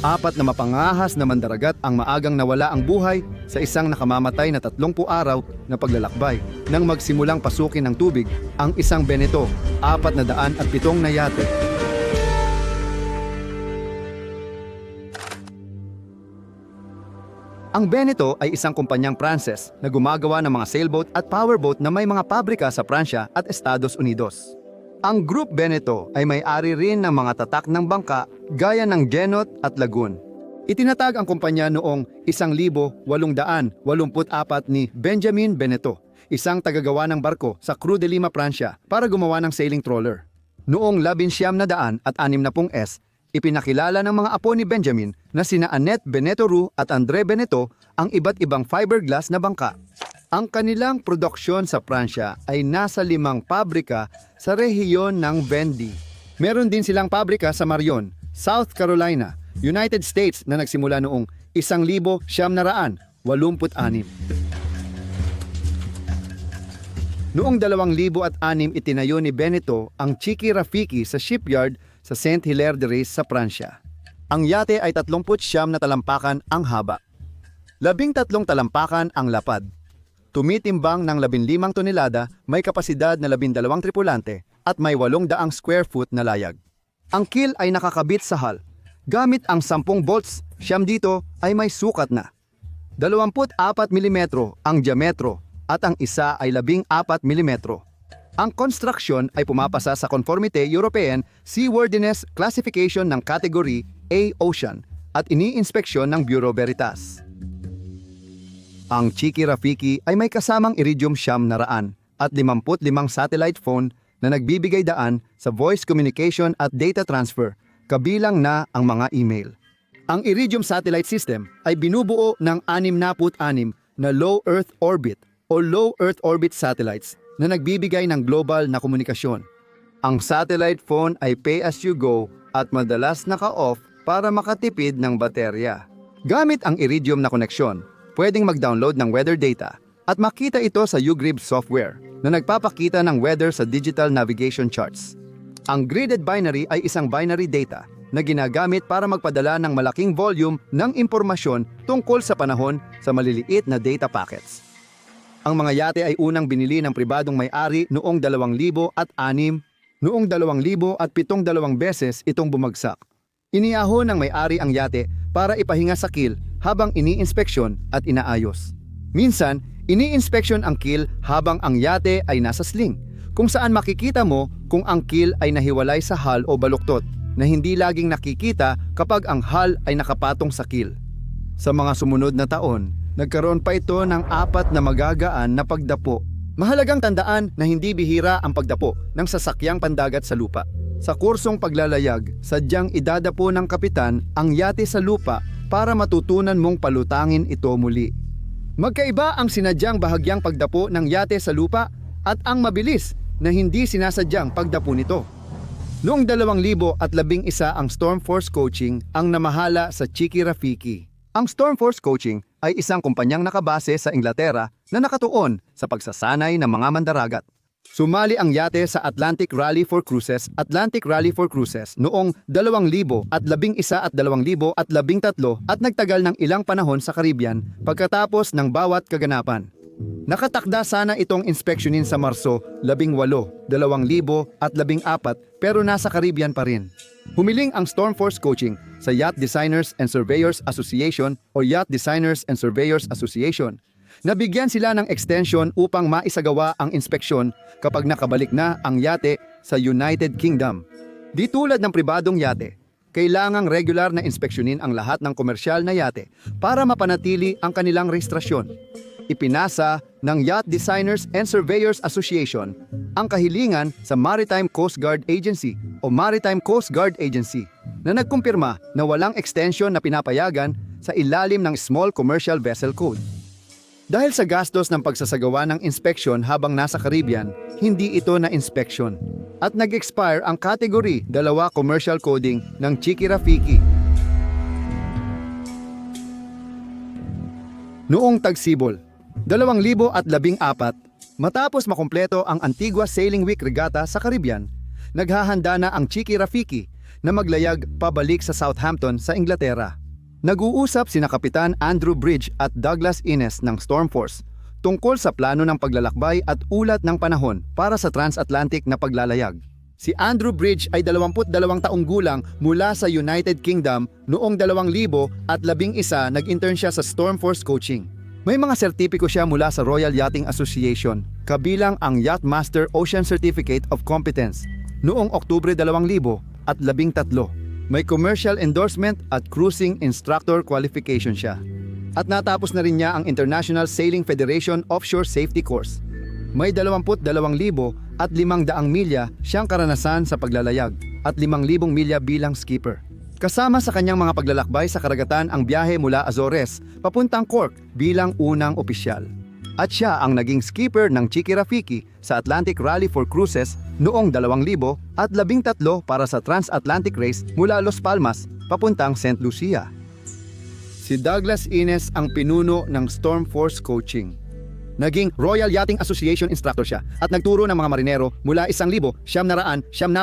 Apat na mapangahas na mandaragat ang maagang nawala ang buhay sa isang nakamamatay na 30 araw na paglalakbay nang magsimulang pasukin ng tubig ang isang Beneto, apat na daan at pitong na yate. Ang Beneto ay isang kumpanyang Pranses na gumagawa ng mga sailboat at powerboat na may mga pabrika sa Pransya at Estados Unidos. Ang Group Beneto ay may-ari rin ng mga tatak ng bangka gaya ng Genot at Lagoon. Itinatag ang kumpanya noong 1884 ni Benjamin Beneto, isang tagagawa ng barko sa Cruz de Lima, Pransya para gumawa ng sailing trawler. Noong 1960 at 60 S, ipinakilala ng mga apo ni Benjamin na sina Annette Beneto Ru at Andre Beneto ang iba't ibang fiberglass na bangka. Ang kanilang produksyon sa Pransya ay nasa limang pabrika sa rehiyon ng Vendy. Meron din silang pabrika sa Marion, South Carolina, United States na nagsimula noong 1986. Noong 2006 itinayo ni Benito ang Chiki Rafiki sa shipyard sa Saint Hilaire de Reis sa Pransya. Ang yate ay 39 na talampakan ang haba. Labing tatlong talampakan ang lapad. Tumitimbang ng 15 tonelada, may kapasidad na 12 tripulante at may 800 square foot na layag. Ang keel ay nakakabit sa hull. Gamit ang 10 bolts, siyam dito ay may sukat na. 24 mm ang diametro at ang isa ay 14 mm. Ang construction ay pumapasa sa Conformity European Seaworthiness Classification ng Category A Ocean at iniinspeksyon ng Bureau Veritas. Ang Chiki Rafiki ay may kasamang Iridium Siyam na raan at 55 satellite phone na nagbibigay daan sa voice communication at data transfer, kabilang na ang mga email. Ang Iridium Satellite System ay binubuo ng 66 na low Earth orbit o low Earth orbit satellites na nagbibigay ng global na komunikasyon. Ang satellite phone ay pay-as-you-go at madalas naka-off para makatipid ng baterya. Gamit ang Iridium na koneksyon, pwedeng mag-download ng weather data at makita ito sa UGRIB software na nagpapakita ng weather sa digital navigation charts. Ang gridded binary ay isang binary data na ginagamit para magpadala ng malaking volume ng impormasyon tungkol sa panahon sa maliliit na data packets. Ang mga yate ay unang binili ng pribadong may-ari noong 2006, noong 2000 at pitong dalawang beses itong bumagsak. Iniaho ng may-ari ang yate para ipahinga sa kill habang iniinspeksyon at inaayos. Minsan, iniinspeksyon ang kill habang ang yate ay nasa sling, kung saan makikita mo kung ang kill ay nahiwalay sa hull o baluktot na hindi laging nakikita kapag ang hull ay nakapatong sa kill. Sa mga sumunod na taon, nagkaroon pa ito ng apat na magagaan na pagdapo. Mahalagang tandaan na hindi bihira ang pagdapo ng sasakyang pandagat sa lupa. Sa kursong paglalayag, sadyang idadapo ng kapitan ang yate sa lupa para matutunan mong palutangin ito muli. Magkaiba ang sinadyang bahagyang pagdapo ng yate sa lupa at ang mabilis na hindi sinasadyang pagdapo nito. Noong 2011 ang Storm Force Coaching ang namahala sa Chiki Rafiki. Ang Storm Force Coaching ay isang kumpanyang nakabase sa Inglaterra na nakatuon sa pagsasanay ng mga mandaragat. Sumali ang yate sa Atlantic Rally for Cruises, Atlantic Rally for Cruises noong 2000 at 11 at 2013 at nagtagal ng ilang panahon sa Caribbean pagkatapos ng bawat kaganapan. Nakatakda sana itong inspeksyonin sa Marso 18, 2000 at 14 pero nasa Caribbean pa rin. Humiling ang Storm Force Coaching sa Yacht Designers and Surveyors Association o Yacht Designers and Surveyors Association. Nabigyan sila ng extension upang maisagawa ang inspeksyon kapag nakabalik na ang yate sa United Kingdom. Di tulad ng pribadong yate, kailangang regular na inspeksyonin ang lahat ng komersyal na yate para mapanatili ang kanilang rehistrasyon. Ipinasa ng Yacht Designers and Surveyors Association ang kahilingan sa Maritime Coast Guard Agency o Maritime Coast Guard Agency na nagkumpirma na walang extension na pinapayagan sa ilalim ng Small Commercial Vessel Code. Dahil sa gastos ng pagsasagawa ng inspeksyon habang nasa Caribbean, hindi ito na inspeksyon. At nag-expire ang Category 2 Commercial Coding ng Chiki Rafiki. Noong tagsibol, 2014, matapos makumpleto ang Antigua Sailing Week Regatta sa Caribbean, naghahanda na ang Chiki Rafiki na maglayag pabalik sa Southampton sa Inglaterra. Nag-uusap sina Kapitan Andrew Bridge at Douglas Innes ng Stormforce tungkol sa plano ng paglalakbay at ulat ng panahon para sa transatlantic na paglalayag. Si Andrew Bridge ay 22 taong gulang mula sa United Kingdom noong 2000 at 11 nag-intern siya sa Stormforce Coaching. May mga sertipiko siya mula sa Royal Yachting Association, kabilang ang Yacht Master Ocean Certificate of Competence noong Oktubre 2000 at 13. May commercial endorsement at cruising instructor qualification siya. At natapos na rin niya ang International Sailing Federation Offshore Safety Course. May 22,000 at 500 milya siyang karanasan sa paglalayag at 5,000 milya bilang skipper. Kasama sa kanyang mga paglalakbay sa karagatan ang biyahe mula Azores papuntang Cork bilang unang opisyal. At siya ang naging skipper ng Chiki Rafiki sa Atlantic Rally for Cruises noong 2000 at 13 para sa Transatlantic Race mula Los Palmas papuntang St. Lucia. Si Douglas Ines ang pinuno ng Stormforce Coaching. Naging Royal Yachting Association instructor siya at nagturo ng mga marinero mula 1,000 siyam na raan siyam.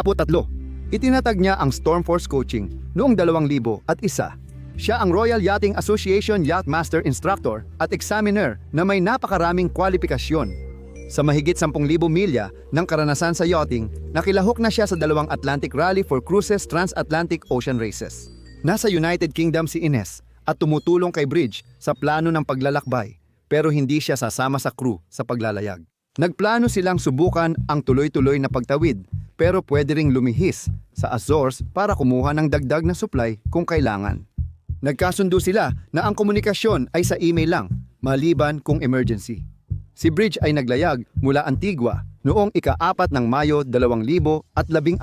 Itinatag niya ang Stormforce Coaching noong 2000 at isa. Siya ang Royal Yachting Association Yacht Master Instructor at Examiner na may napakaraming kwalifikasyon. Sa mahigit 10,000 milya ng karanasan sa yachting, nakilahok na siya sa dalawang Atlantic Rally for Cruises Transatlantic Ocean Races. Nasa United Kingdom si Ines at tumutulong kay Bridge sa plano ng paglalakbay pero hindi siya sasama sa crew sa paglalayag. Nagplano silang subukan ang tuloy-tuloy na pagtawid pero pwede ring lumihis sa Azores para kumuha ng dagdag na supply kung kailangan. Nagkasundo sila na ang komunikasyon ay sa email lang, maliban kung emergency. Si Bridge ay naglayag mula Antigua noong ika-apat ng Mayo 2014.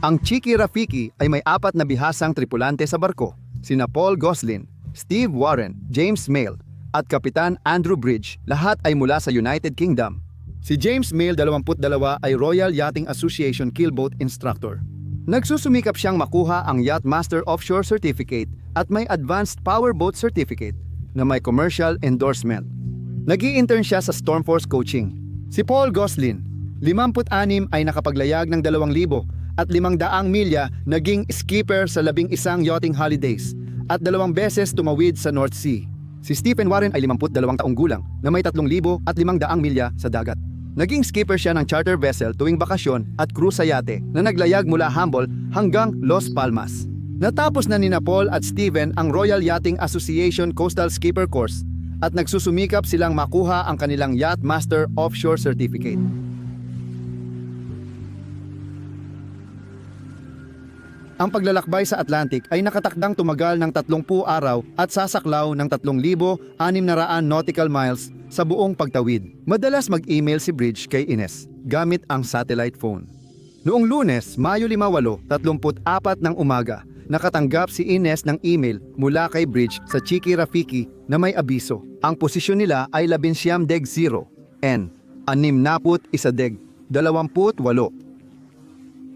Ang Chiki Rafiki ay may apat na bihasang tripulante sa barko, sina Paul Goslin, Steve Warren, James Mail, at Kapitan Andrew Bridge, lahat ay mula sa United Kingdom. Si James Mail, 22, ay Royal Yachting Association Keelboat Instructor. Nagsusumikap siyang makuha ang Yacht Master Offshore Certificate at may Advanced Powerboat Certificate na may commercial endorsement. Nag intern siya sa Stormforce Coaching. Si Paul Goslin, 56 ay nakapaglayag ng 2,000 at 500 milya naging skipper sa labing isang yachting holidays at dalawang beses tumawid sa North Sea. Si Stephen Warren ay 52 taong gulang na may 3,000 at 500 milya sa dagat. Naging skipper siya ng charter vessel tuwing bakasyon at cruise sa yate na naglayag mula Humble hanggang Los Palmas. Natapos na ni Paul at Steven ang Royal Yachting Association Coastal Skipper Course at nagsusumikap silang makuha ang kanilang Yacht Master Offshore Certificate. Ang paglalakbay sa Atlantic ay nakatakdang tumagal ng 30 araw at sasaklaw ng 3,600 nautical miles sa buong pagtawid. Madalas mag-email si Bridge kay Ines gamit ang satellite phone. Noong lunes, Mayo 58, 34 ng umaga, nakatanggap si Ines ng email mula kay Bridge sa Chiki Rafiki na may abiso. Ang posisyon nila ay 11 deg 0, N, 61 deg, 28.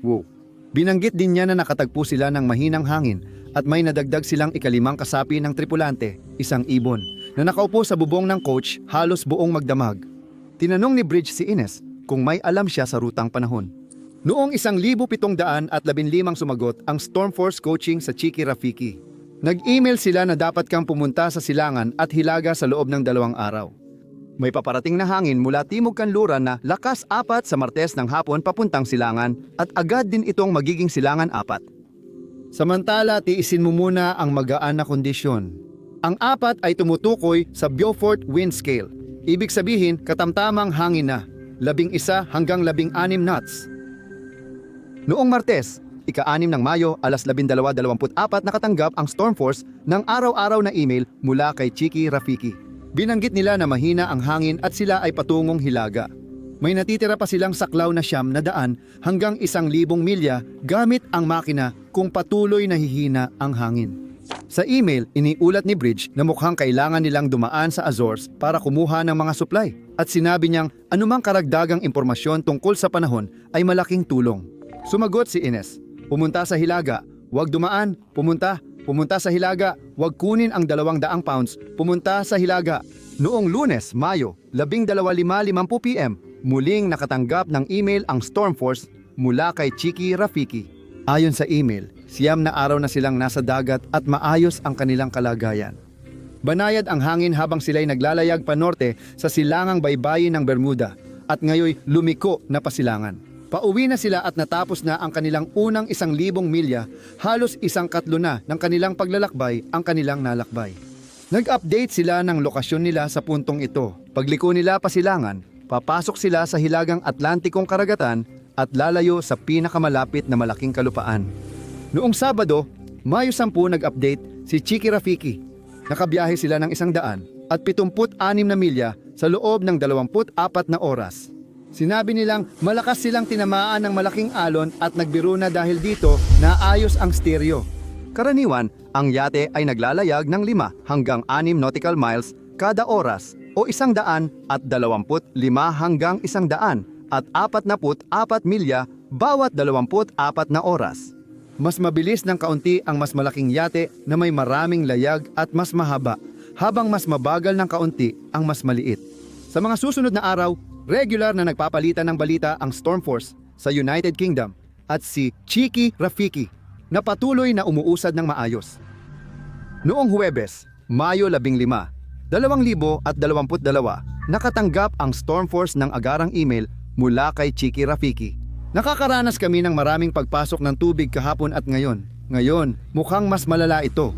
Wow. Binanggit din niya na nakatagpo sila ng mahinang hangin at may nadagdag silang ikalimang kasapi ng tripulante, isang ibon, na nakaupo sa bubong ng coach halos buong magdamag. Tinanong ni Bridge si Ines kung may alam siya sa rutang panahon. Noong isang libo pitong daan at labinlimang sumagot ang Stormforce coaching sa Chiki Rafiki. Nag-email sila na dapat kang pumunta sa silangan at hilaga sa loob ng dalawang araw. May paparating na hangin mula timog kanluran na lakas apat sa Martes ng hapon papuntang silangan at agad din itong magiging silangan apat. Samantala, tiisin mo muna ang magaan na kondisyon. Ang apat ay tumutukoy sa Beaufort Wind Scale. Ibig sabihin, katamtamang hangin na, labing isa hanggang labing anim knots. Noong Martes, ika-anim ng Mayo, alas 12.24 nakatanggap ang Stormforce ng araw-araw na email mula kay Chiki Rafiki. Binanggit nila na mahina ang hangin at sila ay patungong hilaga. May natitira pa silang saklaw na siyam na daan hanggang isang libong milya gamit ang makina kung patuloy na hihina ang hangin. Sa email, iniulat ni Bridge na mukhang kailangan nilang dumaan sa Azores para kumuha ng mga supply at sinabi niyang anumang karagdagang impormasyon tungkol sa panahon ay malaking tulong. Sumagot si Ines, pumunta sa Hilaga, huwag dumaan, pumunta, Pumunta sa Hilaga, huwag kunin ang 200 pounds. Pumunta sa Hilaga. Noong lunes, Mayo, 12.55 PM, muling nakatanggap ng email ang Stormforce mula kay Chiki Rafiki. Ayon sa email, siyam na araw na silang nasa dagat at maayos ang kanilang kalagayan. Banayad ang hangin habang sila'y naglalayag pa norte sa silangang baybayin ng Bermuda at ngayoy lumiko na pasilangan. Pauwi na sila at natapos na ang kanilang unang isang libong milya, halos isang katlo na ng kanilang paglalakbay ang kanilang nalakbay. Nag-update sila ng lokasyon nila sa puntong ito. Pagliko nila pasilangan, papasok sila sa hilagang Atlantikong karagatan at lalayo sa pinakamalapit na malaking kalupaan. Noong Sabado, Mayo 10 nag-update si Chiki Rafiki. Nakabiyahe sila ng isang daan at 76 na milya sa loob ng 24 na oras. Sinabi nilang malakas silang tinamaan ng malaking alon at nagbiro na dahil dito na ayos ang stereo. Karaniwan, ang yate ay naglalayag ng 5 hanggang 6 nautical miles kada oras o isang daan at 25 hanggang isang daan at 44 milya bawat 24 na oras. Mas mabilis ng kaunti ang mas malaking yate na may maraming layag at mas mahaba, habang mas mabagal ng kaunti ang mas maliit. Sa mga susunod na araw, regular na nagpapalitan ng balita ang Storm Force sa United Kingdom at si Chiki Rafiki na patuloy na umuusad ng maayos. Noong Huwebes, Mayo 15, 2022, nakatanggap ang Storm Force ng agarang email mula kay Chiki Rafiki. Nakakaranas kami ng maraming pagpasok ng tubig kahapon at ngayon. Ngayon, mukhang mas malala ito.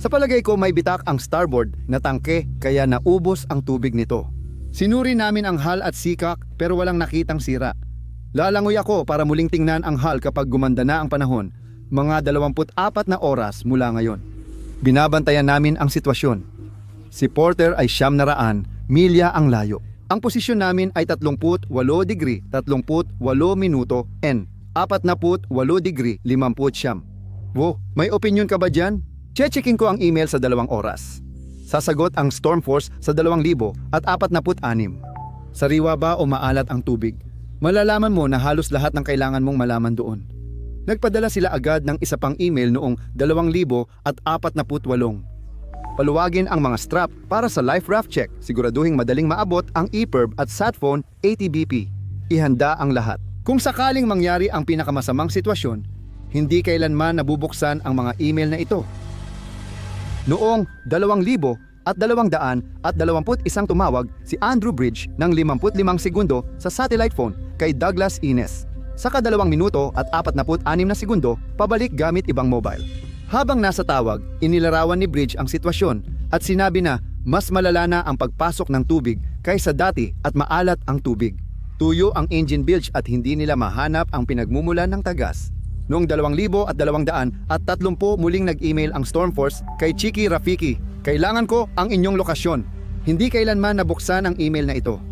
Sa palagay ko may bitak ang starboard na tangke kaya naubos ang tubig nito. Sinuri namin ang hull at sikak pero walang nakitang sira. Lalangoy ako para muling tingnan ang hull kapag gumanda na ang panahon, mga 24 na oras mula ngayon. Binabantayan namin ang sitwasyon. Si Porter ay siyam na raan, milya ang layo. Ang posisyon namin ay 38 degree, 38 minuto, N, 48 degree, 50 siyam. Wo, may opinion ka ba dyan? Checking ko ang email sa dalawang oras. Sasagot ang Storm Force sa 2,000 at 46. Sariwa ba o maalat ang tubig? Malalaman mo na halos lahat ng kailangan mong malaman doon. Nagpadala sila agad ng isa pang email noong 2,000 at 48. Paluwagin ang mga strap para sa life raft check. Siguraduhin madaling maabot ang ePerb at Satphone ATBP. Ihanda ang lahat. Kung sakaling mangyari ang pinakamasamang sitwasyon, hindi kailanman nabubuksan ang mga email na ito. Noong 2,000 at 200 at 21 tumawag si Andrew Bridge ng 55 segundo sa satellite phone kay Douglas Ines. Sa kadalawang minuto at 46 na segundo, pabalik gamit ibang mobile. Habang nasa tawag, inilarawan ni Bridge ang sitwasyon at sinabi na mas malala na ang pagpasok ng tubig kaysa dati at maalat ang tubig. Tuyo ang engine bilge at hindi nila mahanap ang pinagmumulan ng tagas. Noong 2,000 at 200 at 30 muling nag-email ang Storm Force kay Chiki Rafiki. Kailangan ko ang inyong lokasyon. Hindi kailanman nabuksan ang email na ito.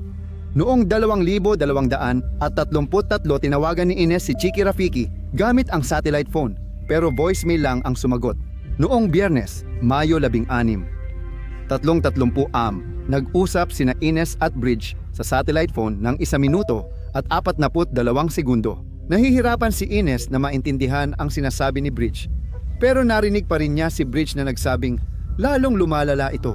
Noong 2,200 at 33 tinawagan ni Ines si Chiki Rafiki gamit ang satellite phone pero voicemail lang ang sumagot. Noong biyernes, Mayo 16, tatlong am, nag-usap sina Ines at Bridge sa satellite phone ng isa minuto at apat naput dalawang segundo. Nahihirapan si Ines na maintindihan ang sinasabi ni Bridge. Pero narinig pa rin niya si Bridge na nagsabing lalong lumalala ito.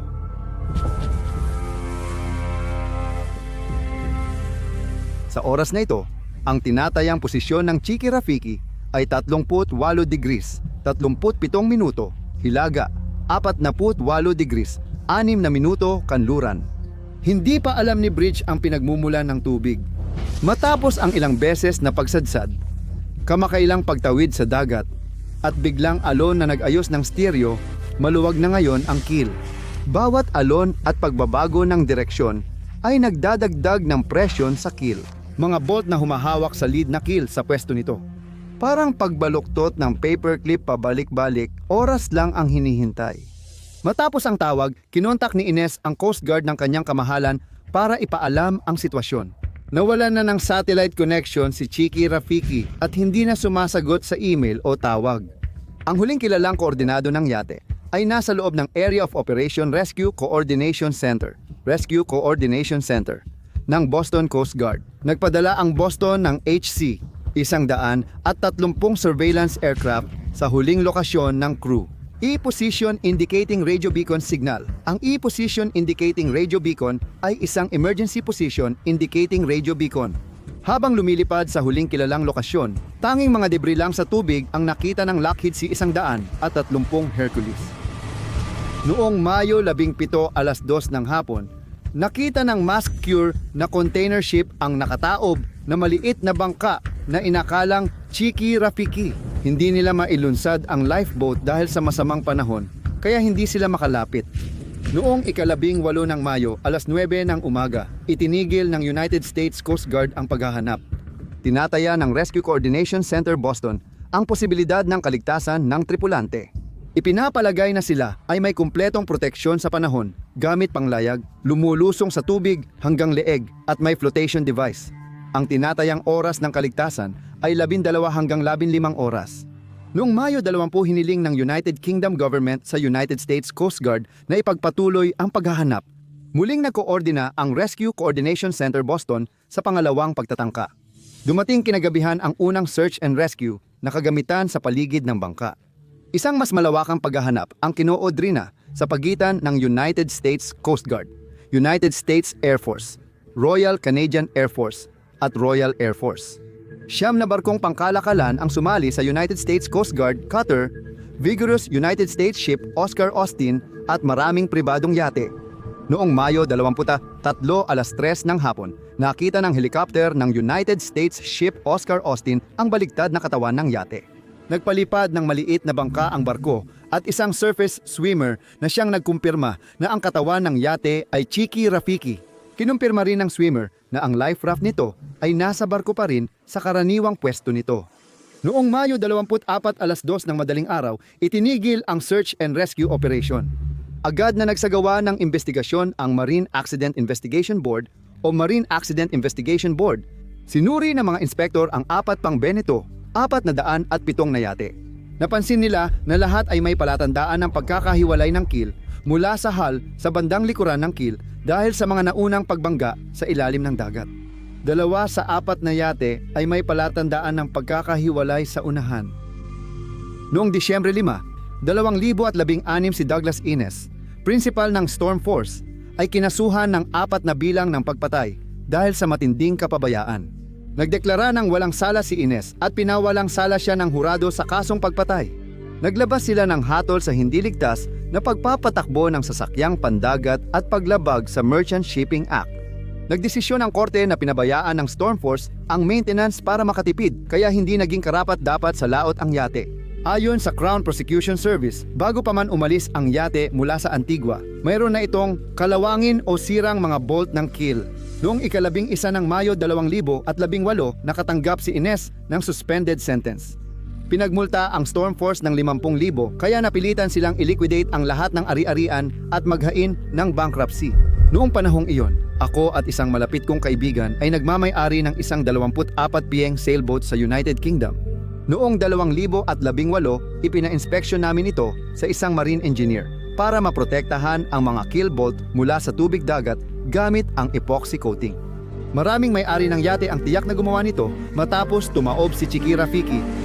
Sa oras na ito, ang tinatayang posisyon ng Chiki Rafiki ay 38 degrees, 37 minuto, hilaga, 48 degrees, 6 na minuto, kanluran. Hindi pa alam ni Bridge ang pinagmumulan ng tubig. Matapos ang ilang beses na pagsadsad, kamakailang pagtawid sa dagat, at biglang alon na nag-ayos ng stereo, maluwag na ngayon ang keel. Bawat alon at pagbabago ng direksyon ay nagdadagdag ng presyon sa keel. Mga bolt na humahawak sa lead na keel sa pwesto nito. Parang pagbaluktot ng paperclip pabalik-balik, oras lang ang hinihintay. Matapos ang tawag, kinontak ni Ines ang Coast Guard ng kanyang kamahalan para ipaalam ang sitwasyon. Nawalan na ng satellite connection si Chiki Rafiki at hindi na sumasagot sa email o tawag. Ang huling kilalang koordinado ng yate ay nasa loob ng Area of Operation Rescue Coordination Center, Rescue Coordination Center ng Boston Coast Guard. Nagpadala ang Boston ng HC, isang daan at tatlumpung surveillance aircraft sa huling lokasyon ng crew. E-position indicating radio beacon signal. Ang E-position indicating radio beacon ay isang emergency position indicating radio beacon. Habang lumilipad sa huling kilalang lokasyon, tanging mga debris lang sa tubig ang nakita ng Lockheed C-100 at 30 Hercules. Noong Mayo 17 alas 2 ng hapon, nakita ng Mask Cure na container ship ang nakataob na maliit na bangka na inakalang Chiki Rafiki. Hindi nila mailunsad ang lifeboat dahil sa masamang panahon, kaya hindi sila makalapit. Noong ikalabing walo ng Mayo, alas 9 ng umaga, itinigil ng United States Coast Guard ang paghahanap. Tinataya ng Rescue Coordination Center Boston ang posibilidad ng kaligtasan ng tripulante. Ipinapalagay na sila ay may kumpletong proteksyon sa panahon, gamit panglayag, lumulusong sa tubig hanggang leeg at may flotation device. Ang tinatayang oras ng kaligtasan ay 12 hanggang 15 oras. Noong Mayo 20 hiniling ng United Kingdom Government sa United States Coast Guard na ipagpatuloy ang paghahanap. Muling nagkoordina ang Rescue Coordination Center Boston sa pangalawang pagtatangka. Dumating kinagabihan ang unang search and rescue na kagamitan sa paligid ng bangka. Isang mas malawakang paghahanap ang kinoodrina sa pagitan ng United States Coast Guard, United States Air Force, Royal Canadian Air Force at Royal Air Force. Siyam na barkong pangkalakalan ang sumali sa United States Coast Guard cutter, vigorous United States ship Oscar Austin at maraming pribadong yate. Noong Mayo 23 alas 3 ng hapon, nakita ng helicopter ng United States ship Oscar Austin ang baligtad na katawan ng yate. Nagpalipad ng maliit na bangka ang barko at isang surface swimmer na siyang nagkumpirma na ang katawan ng yate ay Chiki Rafiki. Kinumpirma rin ng swimmer na ang life raft nito ay nasa barko pa rin sa karaniwang pwesto nito. Noong Mayo 24 alas 2 ng madaling araw, itinigil ang search and rescue operation. Agad na nagsagawa ng investigasyon ang Marine Accident Investigation Board o Marine Accident Investigation Board. Sinuri ng mga inspektor ang apat pang Beneto, apat na daan at pitong na yate. Napansin nila na lahat ay may palatandaan ng pagkakahiwalay ng keel mula sa hull sa bandang likuran ng keel dahil sa mga naunang pagbangga sa ilalim ng dagat. Dalawa sa apat na yate ay may palatandaan ng pagkakahiwalay sa unahan. Noong Disyembre 5, 2016 si Douglas Ines, principal ng Storm Force, ay kinasuhan ng apat na bilang ng pagpatay dahil sa matinding kapabayaan. Nagdeklara ng walang sala si Ines at pinawalang sala siya ng hurado sa kasong pagpatay. Naglabas sila ng hatol sa hindi ligtas na pagpapatakbo ng sasakyang pandagat at paglabag sa Merchant Shipping Act. Nagdesisyon ang korte na pinabayaan ng Storm Force ang maintenance para makatipid kaya hindi naging karapat dapat sa laot ang yate. Ayon sa Crown Prosecution Service, bago pa man umalis ang yate mula sa Antigua, mayroon na itong kalawangin o sirang mga bolt ng keel. Noong ikalabing isa ng Mayo 2018, nakatanggap si Ines ng suspended sentence. Pinagmulta ang Storm Force ng 50,000 kaya napilitan silang iliquidate ang lahat ng ari-arian at maghain ng bankruptcy. Noong panahong iyon, ako at isang malapit kong kaibigan ay nagmamay-ari ng isang 24 pieng sailboat sa United Kingdom. Noong 2018, ipina-inspeksyon namin ito sa isang marine engineer para maprotektahan ang mga keel bolt mula sa tubig dagat gamit ang epoxy coating. Maraming may-ari ng yate ang tiyak na gumawa nito matapos tumaob si Chiki Rafiki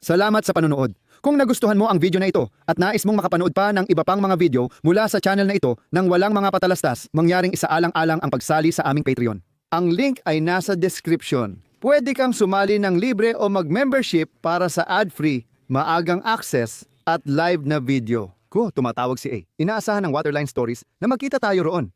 Salamat sa panonood. Kung nagustuhan mo ang video na ito at nais mong makapanood pa ng iba pang mga video mula sa channel na ito nang walang mga patalastas, mangyaring isaalang-alang ang pagsali sa aming Patreon. Ang link ay nasa description. Pwede kang sumali ng libre o mag-membership para sa ad-free, maagang access at live na video. Ko, tumatawag si A. Inaasahan ng Waterline Stories na magkita tayo roon.